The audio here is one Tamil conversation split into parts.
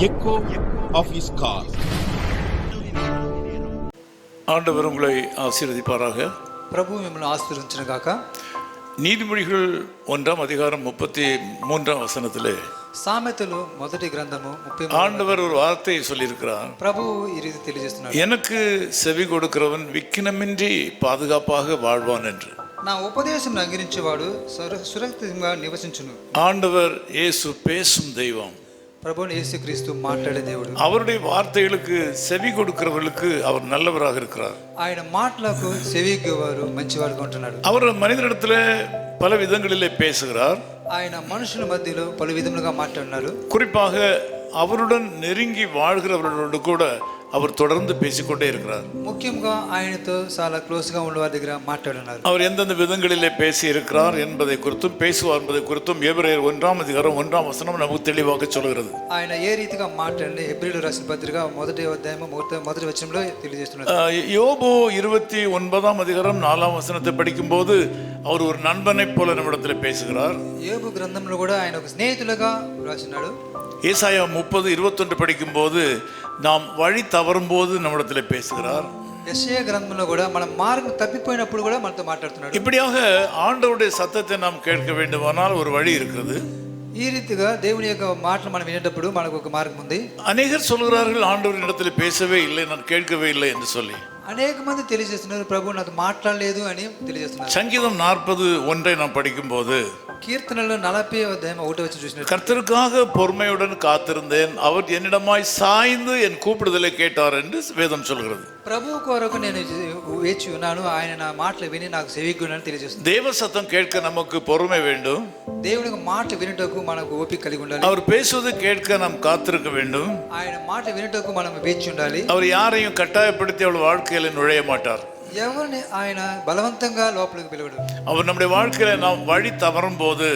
echo of his call. ஆண்டவர் உங்களை ஆசீர்வதிப்பாராக ప్రభు మిమ్మల్ని ఆశీర్వదించిన గాక நீதிமொழிகள் ஒன்றாம் அதிகாரம் முப்பத்தி மூன்றாம் வசனத்திலே సామెతలు మొదటి గ్రంథము ముప్పై మూడు. ஆண்டவர் ஒரு வார்த்தையை சொல்லியிருக்கிறார் ప్రభు ఈ రీతి తెలియజేస్తున్నాడు எனக்கு செவி கொடுக்கிறவன் விக்கினமின்றி பாதுகாப்பாக வாழ்வான் என்று నా ఉపదేశం అంగరించేవాడు సుర- సురక్షితంగా నివసించును ஆண்டவர் இயேசு பேசும் தெய்வம் ప్రభు యేసుక్రీస్తు మాట్లాడే దేవుడు அவருடைய வார்த்தைகளுக்கு செவி கொடுக்கிறவர்களுக்கு அவர் நல்லவராக இருக்கிறார் ఆయన మాటలకు సెవిగేవారు మంచివాడుగా ఉంటున్నాడు அவர் மனிதனிடத்துல பல விதங்களிலே பேசுகிறார் ఆయన మనుషుల మధ్యలో పలు విధములుగా మాట్లాడినారు குறிப்பாக அவருடன் நெருங்கி வாழ்கிறவர்களோடு கூட அவர் தொடர்ந்து பேசிக்கொண்டே இருக்கிறார் ముఖ్యంగా ఆయనతో చాలా క్లోజ్ గా ఉన్న వారి దగ్గర మాట్లాడినారు அவர் எந்தெந்த விதங்களிலே பேசி இருக்கிறார் என்பதை குறித்தும் பேசுவார் என்பதை குறித்தும் எபிரேயர் ஒன்றாம் அதிகாரம் ஒன்றாம் வசனம் நமக்கு தெளிவாக சொல்கிறது ఆయన ఏ రీతిగా మాట్లాడి ఎబ్రిల్ రాసిన పత్రిక మొదటి అధ్యాయం మొదటి మొదటి వచనంలో తెలియజేస్తున్నారు அஹ், யோபு இருபத்தி ஒன்பதாம் அதிகாரம் நாலாம் வசனத்தை படிக்கும்போது அவர் ஒரு நண்பனைப் போல நம்மிடத்தில் பேசுகிறார் ఏబు గ్రంథంలో కూడా ఆయన ఒక స్నేహితులుగా రాసినాడు ஏசாயா முப்பது இருபத்தொன்று படிக்கும்போது நாம் வழி தவறும்போது நம்மிடத்தில் பேசுகிறார் యెషయా గ్రంథంలో కూడా మనం మార్గం తప్పిపోయినప్పుడు కూడా మనతో మాట్లాడుతున్నాడు இப்படியாக ஆண்டவருடைய சத்தத்தை நாம் கேட்க வேண்டுமானால் ஒரு வழி இருக்கிறது ఈ రీతిగా దేవుని యొక్క మాటలు మనం వినేటప్పుడు మనకు ఒక మార్గం ఉంది அநேகர் சொல்கிறார்கள் ஆண்டவரின் இடத்துல பேசவே இல்லை நான் கேட்கவே இல்லை என்று சொல்லி అనేక మంది తెలియజేస్తున్నారు ప్రభు నాతో మాట్లాడలేదు అని తెలియజేస్తున్నారు சங்கீதம் நாற்பது ஒன்றை நாம் படிக்கும்போது కీర్తనలో నలభై అధ్యాయం ఒకటి వచ్చి చూసినట్టు கர்த்தருக்காக பொறுமையுடன் காத்திருந்தேன் அவர் என்னிடமாய் சாய்ந்து என் கூப்பிடுதலை கேட்டார் என்று வேதம் சொல்கிறது ప్రభు కొరకు నేను వేచి ఉన్నాను ఆయన నా మాటలు విని నాకు సెవిగుణాన్ని తెలియజేస్తుంది தேவ சத்தம் கேட்க நமக்கு பொறுமை வேண்டும் దేవుని యొక్క మాటలు వినుటకు మనకు ఓపిక కలిగి ఉండాలి அவர் பேசுவது கேட்க நாம் காத்திருக்க வேண்டும் ఆయన మాట వినుటకు మనం వేచి ఉండాలి அவர் யாரையும் கட்டாயப்படுத்தி அவள் வாழ்க்கையில நுழைய மாட்டார் ఎవరిని ఆయన బలవంతంగా లోపలికి పిలవడు அவர் நம்முடைய வாழ்க்கையில நாம் வழி தவறும் போது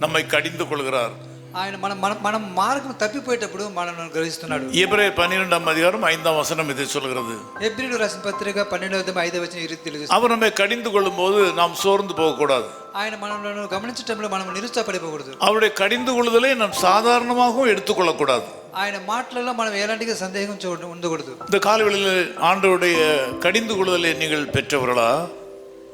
நம்மை கடிந்து கொள்கிறார் ఆయన మనం మనం మనం మార్గం తప్పిపోయేటప్పుడు మనల్ని గ్రహిస్తున్నాడు எபிரேயர் பன்னிரெண்டாம் அதிகாரம் ஐந்தாம் வசனம் இதை சொல்கிறது ఎబ్రిల్ రాసిన పత్రిక పన్నెండవ అధ్యాయం ఐదవ వచ్చిన ఈ రీతి తెలియజేస్తుంది அவர் நம்மை கடிந்து கொள்ளும் போது நாம் சோர்ந்து போகக்கூடாது ఆయన మనల్ని గమనించటంలో మనం నిరుత్సాహపడిపోకూడదు அவருடைய கடிந்து கொள்ளுதலை நாம் சாதாரணமாகவும் எடுத்துக்கொள்ளக்கூடாது ఆయన మాటలలో మనం ఎలాంటి సందేహం చూడ ఉండకూడదు இந்த காலவெளியில் ஆண்டவருடைய கடிந்து கொள்ளுதலை நீங்கள் பெற்றவர்களா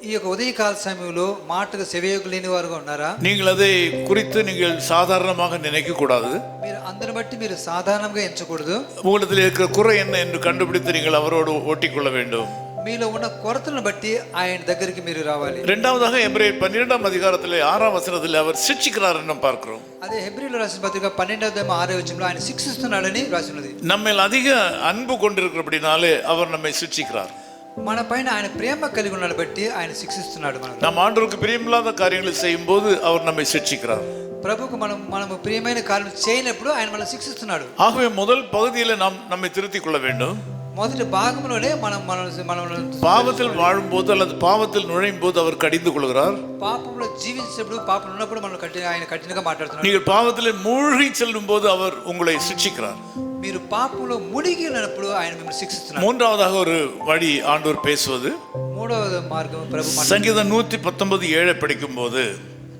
ఈ యొక్క ఉదయకాల సమయంలో మాటకు సెవయోగు లేని వారుగా ఉన్నారా நீங்கள் அதை குறித்து நீங்கள் சாதாரணமாக நினைக்க கூடாது మీరు అందరిని బట్టి మీరు సాధారణంగా ఎంచకూడదు உங்களிடத்தில் இருக்கிற குறை என்ன என்று கண்டுபிடித்து நீங்கள் அவரோடு ஓட்டிக்கொள்ள வேண்டும் మీలో ఉన్న కొరతలను బట్టి ఆయన దగ్గరికి మీరు రావాలి இரண்டாவதாக எபிரேயர் பன்னிரெண்டாம் அதிகாரத்தில் ஆறாம் வசனத்தில் அவர் சிக்ஷிக்கிறார் என்று பார்க்கிறோம் అదే హెబ్రిలో రాసిన పత్రిక పన్నెండవ అధ్యాయం ఆరో వచనంలో ఆయన శిక్షిస్తున్నాడని రాసినది நம்மில் அதிக அன்பு கொண்டிருக்கிறபடினாலே அவர் நம்மை சிக்ஷிக்கிறார் మన పైన ఆయన ప్రేమ కలిగి ఉన్నాడు బట్టి ఆయన శిక్షిస్తున్నాడు మనం நாம் ஆண்டவருக்கு பிரியமில்லாத காரியங்களை செய்யும்போது அவர் நம்மை சிக்ஷிக்கிறார் ప్రభుకు మనం మనము ప్రియమైన కార్యం చేయనప్పుడు ఆయన మనం శిక్షిస్తున్నాడు ஆகவே முதல் பகுதியில் நாம் நம்மை திருத்திக் கொள்ள வேண்டும் మొదటి భాగంలోనే మనం మనం మనం பாவத்தில் வாழும்போது அல்லது பாவத்தில் நுழையும் போது அவர் கடிந்து கொள்கிறார் పాపంలో జీవించినప్పుడు పాపం ఉన్నప్పుడు మనం కఠిన ఆయన కఠినంగా మాట్లాడుతున్నాడు நீங்கள் பாவத்தில் மூழ்கி செல்லும் போது அவர் உங்களை சிக்ஷிக்கிறார் మీరు పాపంలో మునిగి ఉన్నప్పుడు ఆయన మిమ్మల్ని శిక్షిస్తున్నాడు மூன்றாவதாக ஒரு வழி ஆண்டவர் பேசுவது మూడవ మార్గం ప్రభు మన- சங்கீதம் நூத்தி பத்தொன்பது ஏழை படிக்கும்போது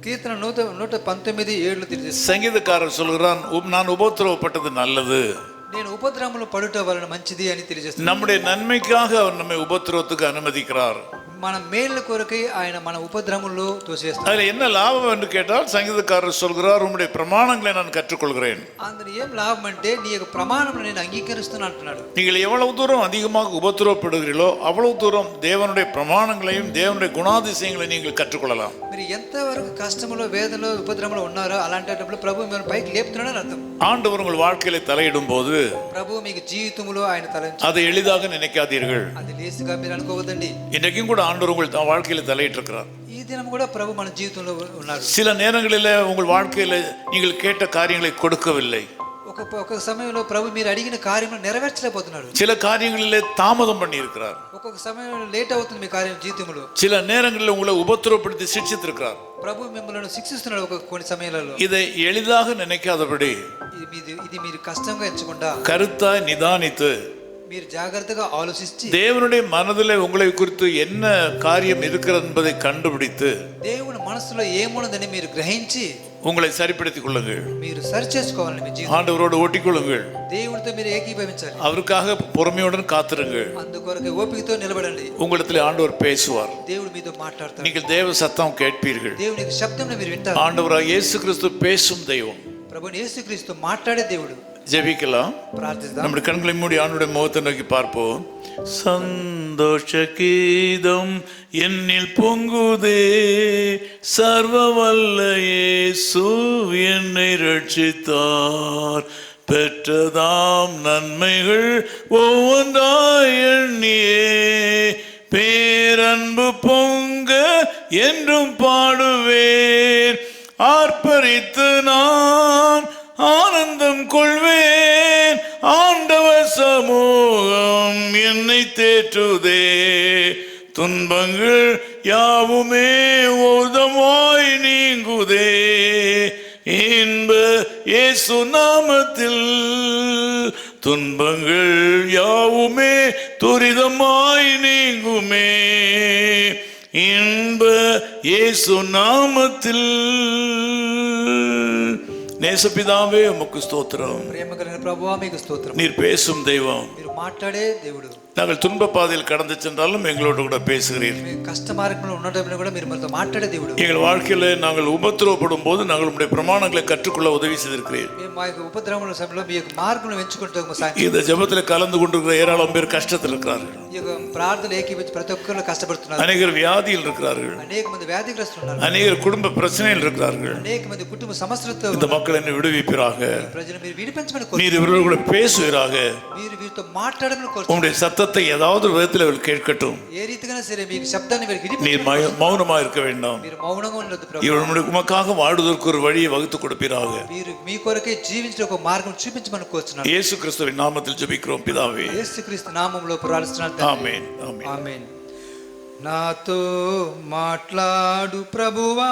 కీర్తన నూట నూట పంతొమ్మిది ఏళ్ళు తెలియజేస్తుంది சங்கீதக்காரர் சொல்கிறான் "உப்- நான் உபத்திரவப்பட்டது நல்லது నేను ఉపద్రవములు పడుట వలన మంచిది అని తెలియజేస్తున్నాను நம்முடைய நன்மைக்காக அவர் நம்மை உபத்திரவத்துக்கு அனுமதிக்கிறார் మన మేళ్ళ కొరకై ఆయన మన ఉపద్రవముల్లో తోసేస్తాడు அதுல என்ன லாபம் என்று கேட்டால் சங்கீதக்காரர் சொல்கிறார் உம்முடைய பிரமாணங்களை நான் கற்றுக்கொள்கிறேன் అందులో ఏం లాభం అంటే నీ యొక్క ప్రమాణం నేను అంగీకరిస్తున్నా అంటున్నాడు நீங்கள் எவ்வளவு தூரம் அதிகமாக உபத்திரவப்படுகிறீர்களோ அவ்வளவு தூரம் தேவனுடைய பிரமாணங்களையும் தேவனுடைய குணாதிசயங்களையும் நீங்கள் கற்றுக்கொள்ளலாம் మీరు ఎంతవరకు కష్టములో వేదనలో ఉపద్రవంలో ఉన్నారో అలాంటప్పుడు ప్రభు మిమ్మల్ని పైకి లేపుతున్నాడని అర్థం ஆண்டவர் உங்கள் வாழ்க்கையில தலையிடும் போது ప్రభు మీకు జీవితంలో ఆయన తలంచి அதை எளிதாக நினைக்காதீர்கள் అది లేసిగా మీరు అనుకోవద్దండి இன்றைக்கும் கூட ஆண்டவர் உங்கள் த- வாழ்க்கையில தலையிட்டு இருக்கிறார் ఈ దినం కూడా ప్రభు మన జీవితంలో ఉన్నాడు சில நேரங்களில் உங்கள் வாழ்க்கையில நீங்கள் கேட்ட காரியங்களை கொடுக்கவில்லை ఒక ఒక సమయంలో ప్రభు మీరు అడిగిన కార్యములు నెరవేర్చలేకపోతున్నాడు சில காரியங்களிலே தாமதம் பண்ணி இருக்கிறார் ఒక్కొక్క సమయంలో లేట్ అవుతుంది మీ కార్యం జీవితంలో சில நேரங்களில் உங்களை உபத்திரப்படுத்தி சிக்ஷித்திருக்கிறார் ప్రభు మిమ్మల్ని శిక్షిస్తున్నాడు ఒక కొన్ని సమయాలలో இதை எளிதாக நினைக்காதபடி ఇది మీది ఇది మీరు కష్టంగా ఎంచకుండా கருத்தாய் நிதானித்து మీరు జాగ్రత్తగా ఆలోచించి தேவனுடைய மனதில் உங்களை குறித்து என்ன காரியம் இருக்கிறது என்பதை கண்டுபிடித்து దేవుని మనసులో ఏమున్నదని మీరు గ్రహించి உங்களை சரிப்படுத்திக் கொள்ளுங்கள் మీరు సరి చేసుకోవాలండి మీ జీవితం ஆண்டவரோடு ஒட்டிக்கொள்ளுங்கள் దేవుడితో మీరు ఏకీభవించాలి அவருக்காக பொறுமையுடன் காத்திருங்கள் అందుకొరకు ఓపికతో నిలబడండి உங்களிடத்தில் ஆண்டவர் பேசுவார் దేవుడు మీతో మాట్లాడతాడు நீங்கள் தேவ சத்தம் கேட்பீர்கள் దేవుని శబ్దం మీరు వింటారు ஆண்டவராக இயேசு கிறிஸ்து பேசும் தெய்வம் ప్రభుని యేసుక్రీస్తు మాట్లాడే దేవుడు ஜெபிக்கலாம் ప్రార్థిద్దాం நம்முடைய கண்களை மூடி ஆண்டுடைய முகத்தை நோக்கி பார்ப்போம் சந்தோஷ கீதம் என்னில் பொங்குதே. சர்வ வல்லையே இயேசு என்னை ரட்சித்தார் பெற்றதாம் நன்மைகள் ஒவ்வொன்றாய் எண்ணியே. பேரன்பு பொங்க என்றும் பாடுவேன். ஆர்ப்பரித்து நான் ஆனந்தம் கொள்வேன். என்னை தேற்றுதே துன்பங்கள் யாவுமே ஓதமாய் நீங்குதே இன்ப இயேசு நாமத்தில் துன்பங்கள் யாவுமே துரிதமாய் நீங்குமே இன்ப இயேசு நாமத்தில் நேசபிதாவே உமக்கு ஸ்தோத்திரம் ప్రేమ కలిగిన ప్రభువా మీకు స్తోత్రం நீர் பேசும் தெய்வம் మీరు మాట్లాడే దేవుడు நாங்கள் துன்ப பாதையில் கடந்து சென்றாலும் எங்களோடு கூட பேசுகிறீர் మీ కష్ట మార్గంలో ఉన్న టైంలో కూడా మీరు మనతో మాట్లాడే దేవుడు எங்கள் வாழ்க்கையில நாங்கள் உபத்திரவப்படும் போது நாங்கள் உடைய பிரமாணங்களை கற்றுக்கொள்ள உதவி செய்திருக்கிறீர் మేము మా యొక్క ఉపద్రవముల సమయంలో మీ యొక్క మార్గంలో ఎంచుకుంటూ సాయం இந்த ஜெபத்தில் கலந்து கொண்டிருக்கிற ஏராளம் பேர் கஷ்டத்தில் இருக்கிறார்கள் ఈ యొక్క ప్రార్థన ఏకీపించి ప్రతి ఒక్కరు కష్టపడుతున్నారు அநேகர் வியாதியில் இருக்கிறார்கள் అనేక మంది వ్యాధిగ్రస్తులు ఉన్నారు அநேகர் குடும்ப பிரச்சனையில் இருக்கிறார்கள் అనేక మంది కుటుంబ సమస్యలతో இந்த மக்கள் என்னை விடுவிப்பீராக ప్రజలు మీరు విడిపించమని కోరు நீர் இவர்கள் கூட பேசுவீராக మీరు వీరితో మాట్లాడమని కోరు உங்களுடைய சத்தத்தை ஏதாவது ஒரு விதத்தில் அவர்கள் கேட்கட்டும் ఏ రీతిగా సరే మీకు శబ్దాన్ని మీరు విడిపి நீர் மய- மௌனமா இருக்க வேண்டாம் మీరు మౌనంగా ఉండదు ప్రభు இவர்களுடைய உமக்காக வாழ்வதற்கு ஒரு வழியை வகுத்து கொடுப்பீராக మీరు మీ కొరకే జీవించిన ఒక మార్గం చూపించమని కోరుచున్నాను இயேசு கிறிஸ்துவின் நாமத்தில் ஜெபிக்கிறோம் பிதாவே యేసుక్రీస్తు నామంలో ప్రార్థిస్తున్నాను ஆமென் ஆமென் ఆమేన్ నాతో మాట్లాడు ప్రభువా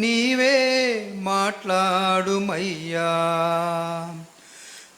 నీవే మాట్లాడుమయ్యా